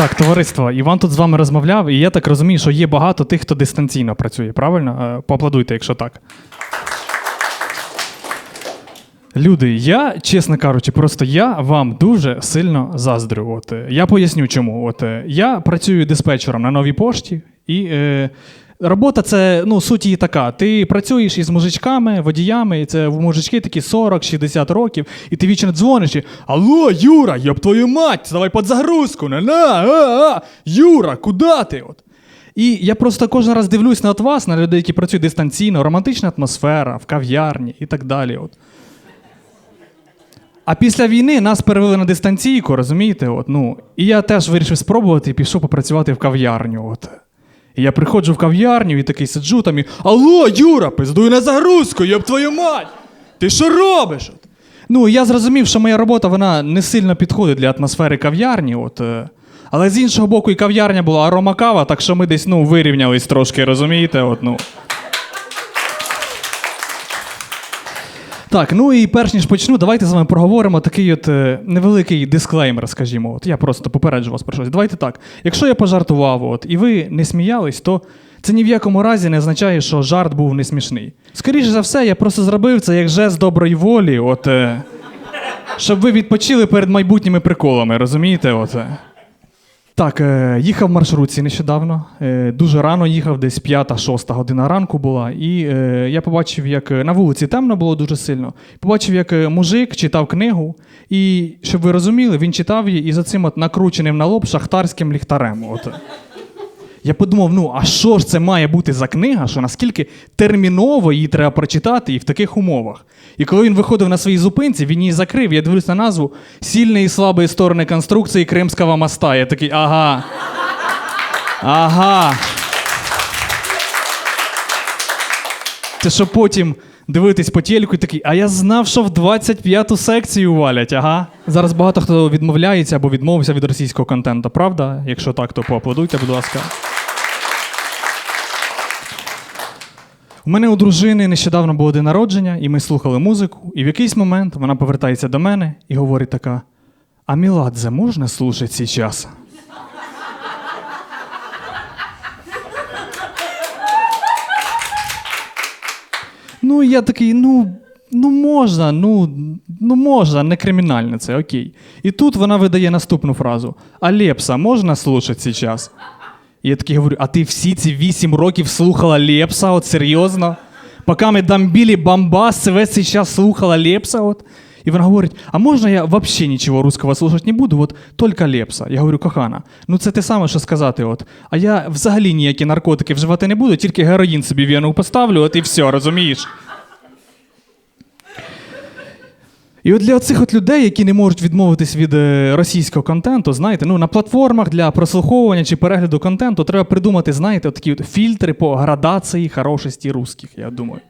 Так, товариство, Іван тут з вами розмовляв, і я так розумію, що є багато тих, хто дистанційно працює, правильно? Е, Поаплодуйте, якщо так. Люди, я, чесно кажучи, просто я вам дуже сильно заздрю. От, е, я поясню чому. От, е, я працюю диспетчером на новій пошті, і е, робота це ну, суть її така. Ти працюєш із мужичками, водіями, і це мужички такі 40-60 років, і ти вічно дзвониш і Алло, Юра, йоб твою мать, давай під загрузку, на, на, а, а, Юра, куди ти? От. І я просто кожен раз дивлюсь на от вас, на людей, які працюють дистанційно, романтична атмосфера, в кав'ярні і так далі. От. А після війни нас перевели на дистанційку, розумієте? От, ну, і я теж вирішив спробувати і пішов попрацювати в кав'ярню. От. І я приходжу в кав'ярню і такий сиджу там і Алло, Юра, пиздуй на загрузку, йоб твою мать! Ти що робиш? Ну, я зрозумів, що моя робота вона не сильно підходить для атмосфери кав'ярні. От, е. але з іншого боку, і кав'ярня була аромакава, так що ми десь ну, вирівнялись трошки, розумієте? От, ну. Так, ну і перш ніж почну, давайте з вами проговоримо такий от е, невеликий дисклеймер, скажімо. От я просто попереджу вас про щось. Давайте так. Якщо я пожартував, от, і ви не сміялись, то це ні в якому разі не означає, що жарт був не смішний. Скоріше за все, я просто зробив це як жест доброї волі, от, е, щоб ви відпочили перед майбутніми приколами, розумієте? От, е. Так, е, їхав в маршрутці нещодавно. Е, дуже рано їхав, десь п'ята-шоста година ранку була. І е, я побачив, як на вулиці темно було дуже сильно. Побачив, як мужик читав книгу, і щоб ви розуміли, він читав її і за цим от накрученим на лоб шахтарським ліхтарем. От. Я подумав, ну а що ж це має бути за книга, що наскільки терміново її треба прочитати і в таких умовах. І коли він виходив на своїй зупинці, він її закрив. Я дивлюсь на назву Сильні і слабі сторони конструкції Кримського моста. Я такий, ага. Ага. Це що потім дивитись по телеку і такий, а я знав, що в 25-ту секцію валять, ага. Зараз багато хто відмовляється або відмовився від російського контенту, правда? Якщо так, то поаплодуйте, будь ласка. У мене у дружини нещодавно було день народження, і ми слухали музику, і в якийсь момент вона повертається до мене і говорить така: А Міладзе можна слушати зараз? Ну, я такий, ну, ну можна, ну, ну можна, не кримінально це, окей. І тут вона видає наступну фразу: А Лепса можна слушати зараз? І я такий говорю: а ти всі ці вісім років слухала Лепса, от серйозно? Поки ми дамбілі бомбас, весь цей час слухала Лепса. От. І вона говорить: а можна я взагалі нічого русского слухати не буду, от тільки Лепса. Я говорю, кохана, ну це те саме, що сказати, от. А я взагалі ніякі наркотики вживати не буду, тільки героїн собі в вену поставлю, от і все, розумієш? І от для цих от людей, які не можуть відмовитись від е, російського контенту, знаєте, ну на платформах для прослуховування чи перегляду контенту треба придумати, знаєте, от такі от фільтри по градації хорошості русських, я думаю.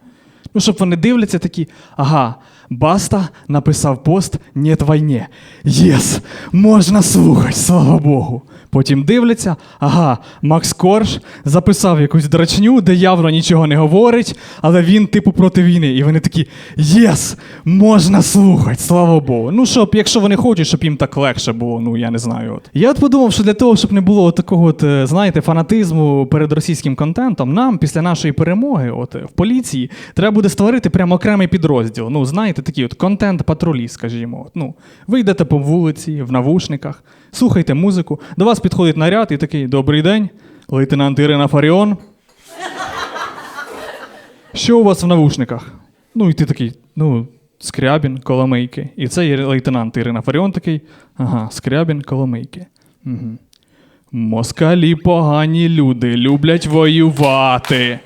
Ну, щоб вони дивляться такі, ага, Баста написав пост «Нет війні». Єс, можна слухати, слава Богу. Потім дивляться, ага, Макс Корж записав якусь драчню, де явно нічого не говорить, але він, типу, проти війни. І вони такі: Єс, можна слухати, слава Богу. Ну, щоб, якщо вони хочуть, щоб їм так легше було, ну я не знаю. От. Я от подумав, що для того, щоб не було такого, от, е, знаєте, фанатизму перед російським контентом, нам після нашої перемоги, от в поліції, треба буде створити прямо окремий підрозділ. Ну, знаєте, такі от контент-патрулі, скажімо. Ну, ви йдете по вулиці, в навушниках, слухайте музику, до вас підходить наряд і такий: Добрий день, лейтенант Ірина Фаріон. Що у вас в навушниках? Ну, і ти такий, ну, Скрябін, Коломийки. І це лейтенант Ірина Фаріон такий. Ага, Скрябін, Коломийки. Угу. Москалі погані люди, люблять воювати.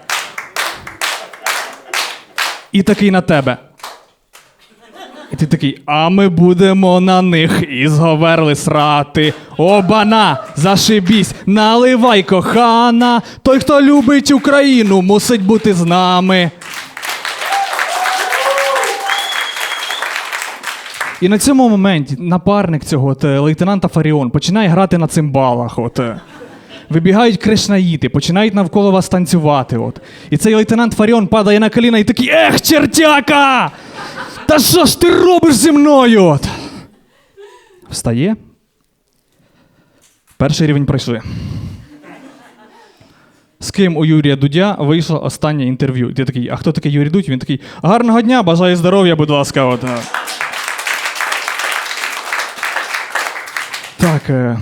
І такий на тебе. І ти такий, а ми будемо на них і зговерли срати. Обана, зашибісь, наливай кохана. Той, хто любить Україну, мусить бути з нами. І на цьому моменті напарник цього от, е, лейтенанта Фаріон починає грати на цимбалах. От. е. Вибігають кришнаїти, починають навколо вас танцювати. От. І цей лейтенант Фаріон падає на коліна і такий: Ех, чертяка! Та що ж ти робиш зі мною? Встає. Перший рівень пройшли. З ким у Юрія Дудя вийшло останнє інтерв'ю. Ти такий, а хто такий Юрій Дудь? Він такий, гарного дня, бажаю здоров'я, будь ласка. От. Так, е,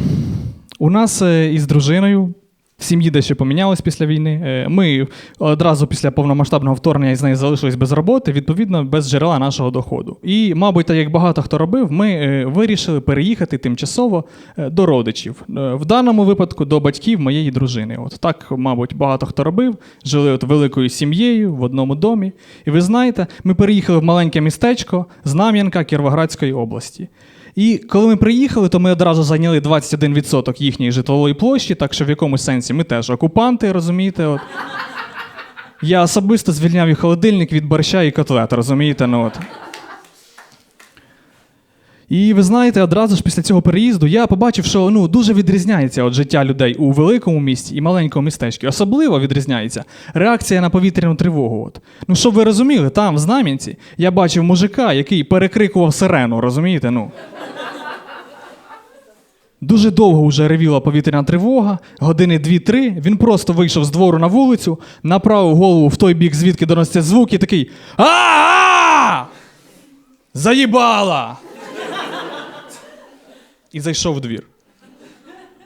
у нас е, із дружиною сім'ї дещо помінялось після війни. Е, Ми одразу після повномасштабного вторгнення з нею залишились без роботи, відповідно, без джерела нашого доходу. І, мабуть, так як багато хто робив, ми е, вирішили переїхати тимчасово е, до родичів. В даному випадку до батьків моєї дружини. От так, мабуть, багато хто робив. Жили от великою сім'єю в одному домі. І ви знаєте, ми переїхали в маленьке містечко Знам'янка Кіровоградської області. І коли ми приїхали, то ми одразу зайняли 21% їхньої житлової площі, так що в якомусь сенсі ми теж окупанти, розумієте? От. Я особисто звільняв і холодильник від борща і котлет, розумієте? Ну, от. І ви знаєте, одразу ж після цього переїзду я побачив, що ну, дуже відрізняється от життя людей у великому місті і маленькому містечку. Особливо відрізняється реакція на повітряну тривогу. От. Ну, щоб ви розуміли, там, в Знам'янці, я бачив мужика, який перекрикував сирену, розумієте? Ну. Дуже довго вже ревіла повітряна тривога, години дві-три. Він просто вийшов з двору на вулицю, направив голову в той бік, звідки доносяться звуки, і такий а Заїбала! І зайшов в двір.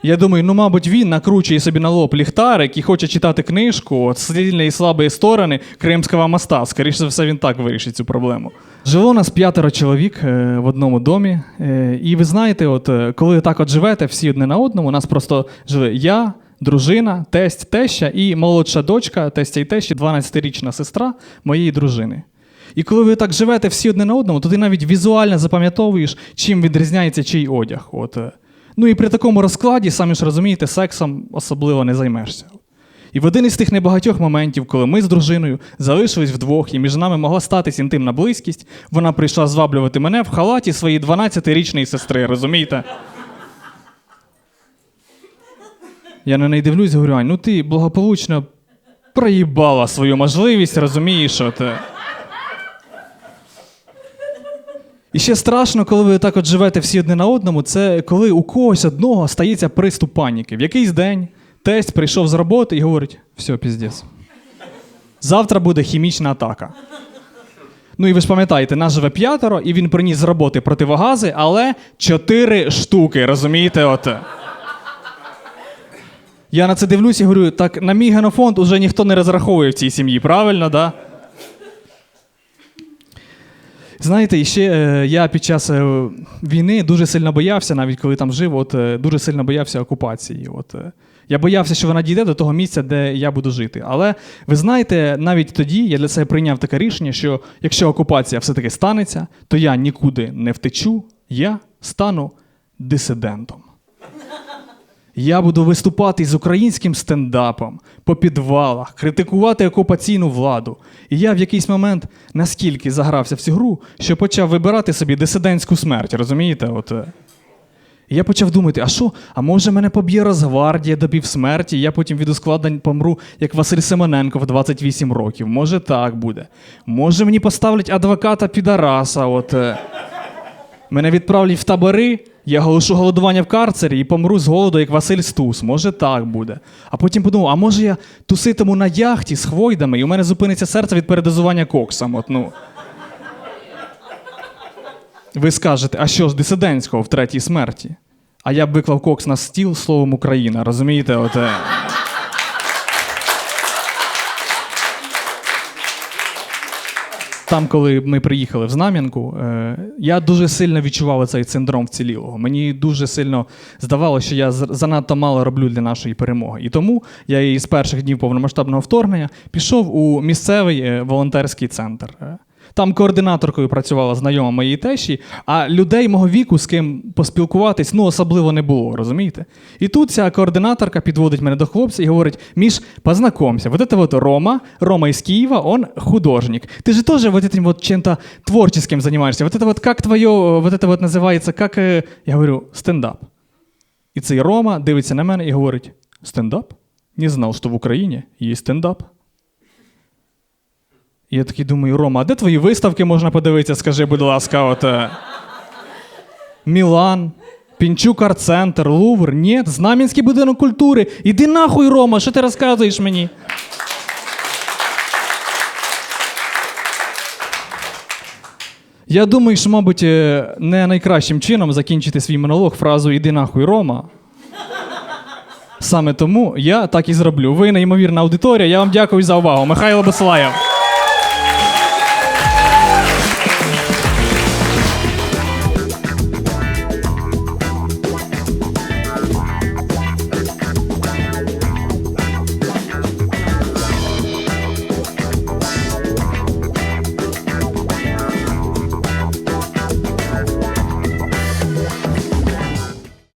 Я думаю, ну, мабуть, він накручує собі на лоб ліхтарик і хоче читати книжку сильні і слабі сторони Кримського моста. Скоріше за все, він так вирішить цю проблему. Жило нас п'ятеро чоловік е, в одному домі. Е, і ви знаєте, от, е, коли так от живете всі одне на одному, у нас просто жили я, дружина, тесть, теща і молодша дочка, тестя і тещі, 12-річна сестра моєї дружини. І коли ви так живете всі одне на одному, то ти навіть візуально запам'ятовуєш, чим відрізняється чий одяг. От. е. Ну і при такому розкладі, самі ж розумієте, сексом особливо не займешся. І в один із тих небагатьох моментів, коли ми з дружиною залишились вдвох, і між нами могла статись інтимна близькість, вона прийшла зваблювати мене в халаті своєї 12-річної сестри, розумієте? Я на неї дивлюсь, говорю, Ань, ну ти благополучно проїбала свою можливість, розумієш, що ти. І ще страшно, коли ви так от живете всі одне на одному, це коли у когось одного стається приступ паніки. В якийсь день тесть прийшов з роботи і говорить: все, піздець. Завтра буде хімічна атака. Ну і ви ж пам'ятаєте, нас живе п'ятеро, і він приніс з роботи противогази, але чотири штуки, розумієте? От. Я на це дивлюсь і говорю: так на мій генофонд уже ніхто не розраховує в цій сім'ї, правильно, да? Знаєте, ще е, я під час е, війни дуже сильно боявся, навіть коли там жив, от е, дуже сильно боявся окупації. От, е, я боявся, що вона дійде до того місця, де я буду жити. Але ви знаєте, навіть тоді я для себе прийняв таке рішення, що якщо окупація все-таки станеться, то я нікуди не втечу, я стану дисидентом. Я буду виступати з українським стендапом по підвалах, критикувати окупаційну владу. І я в якийсь момент наскільки загрався в цю гру, що почав вибирати собі дисидентську смерть, розумієте? От. е. І я почав думати, а що, а може мене поб'є Росгвардія до півсмерті, і я потім від ускладнень помру, як Василь Семененко в 28 років. Може так буде. Може мені поставлять адвоката Підараса. От. е. Мене відправлять в табори, я оголошу голодування в карцері і помру з голоду, як Василь Стус. Може, так буде. А потім подумав, а може я туситиму на яхті з хвойдами, і у мене зупиниться серце від передозування коксом. От, ну. Ви скажете, а що ж дисидентського в третій смерті? А я б виклав кокс на стіл словом Україна, розумієте? От, Там, коли ми приїхали в Знам'янку, е, я дуже сильно відчував цей синдром вцілілого. Мені дуже сильно здавалося, що я занадто мало роблю для нашої перемоги. І тому я і з перших днів повномасштабного вторгнення пішов у місцевий е, волонтерський центр. Е, Там координаторкою працювала знайома моєї тещі, а людей мого віку, з ким поспілкуватись, ну особливо не було, розумієте? І тут ця координаторка підводить мене до хлопця і говорить: Міш, познакомься, вот это вот Рома, Рома из Киева, он художник. Ты же тоже вот этим вот чем-то творческим занимаешься. Вот это вот как твое, вот это вот називається, как, е, я говорю, стендап. І цей Рома дивиться на мене і говорить: стендап? Не знав, що в Україні є стендап. Я такий думаю, Рома, а де твої виставки можна подивитися? Скажи, будь ласка, от. е, Мілан, Пінчук арт-центр, Лувр, ні, Знам'янський будинок культури. Іди нахуй, Рома, що ти розказуєш мені? Я думаю, що, мабуть, е, не найкращим чином закінчити свій монолог фразу Іди нахуй, Рома. Саме тому я так і зроблю. Ви неймовірна аудиторія. Я вам дякую за увагу. Михайло Басилаєв.